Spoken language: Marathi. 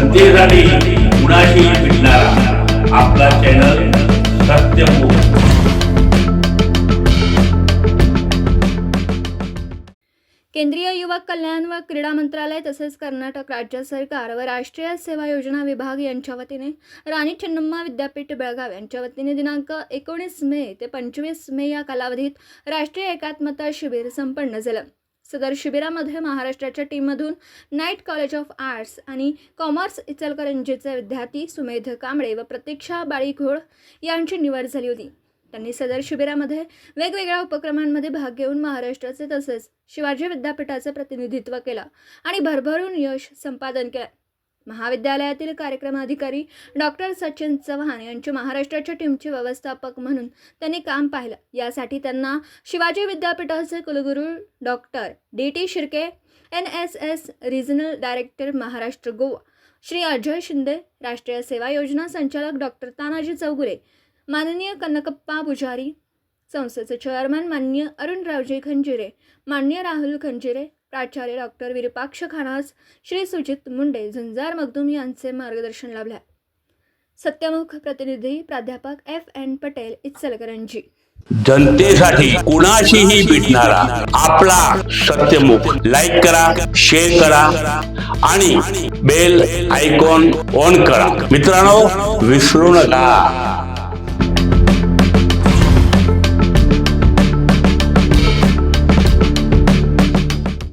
जनतेसाठी कुणाशी भेटणारा. आपला चॅनल सत्यमुख केंद्रीय युवक कल्याण व क्रीडा मंत्रालय तसेच कर्नाटक राज्य सरकार व राष्ट्रीय सेवा योजना विभाग यांच्या वतीने राणी चेन्नम्मा विद्यापीठ बेळगाव यांच्या वतीने दिनांक एकोणीस मे ते पंचवीस मे या कालावधीत राष्ट्रीय एकात्मता शिबिर संपन्न झालं. सदर शिबिरामध्ये महाराष्ट्राच्या टीममधून नाईट कॉलेज ऑफ आर्ट्स आणि कॉमर्स इचलकरंजीचे विद्यार्थी सुमेध कांबळे व प्रतीक्षा बाळीघोळ यांची निवड झाली होती. त्यांनी सदर शिबिरामध्ये वेगवेगळ्या उपक्रमांमध्ये भाग घेऊन महाराष्ट्राचे तसेच शिवाजी विद्यापीठाचे प्रतिनिधित्व केलं आणि भरभरून यश संपादन केलं. महाविद्यालयातील कार्यक्रमाधिकारी डॉक्टर सचिन चव्हाण यांची महाराष्ट्राच्या टीमचे व्यवस्थापक म्हणून त्यांनी काम पाहिलं. यासाठी त्यांना शिवाजी विद्यापीठाचे कुलगुरू doctor D T Shirke N S S regional director Maharashtra Goa Shri Ajay Shinde Rashtriya Seva Yojana संचालक डॉक्टर तानाजी चौगुले माननीय कनकप्पा पुजारी संस्थेचे चेअरमन माननीय अरुणरावजी खंजिरे माननीय राहुल खंजिरे प्राचार्य डॉक्टर विरुपाक्ष खानास श्री सुजित मुंडे झुंजार मगदूम यांचे मार्गदर्शन लाभले. सत्यमुख प्रतिनिधी प्राध्यापक एफ एन पटेल इचलकरंजी. जनतेसाठी कुणाशीही भेटणारा आपला सत्यमुख लाईक करा शेअर करा आणि बेल आयकॉन ऑन करा. मित्रांनो विसरू नका.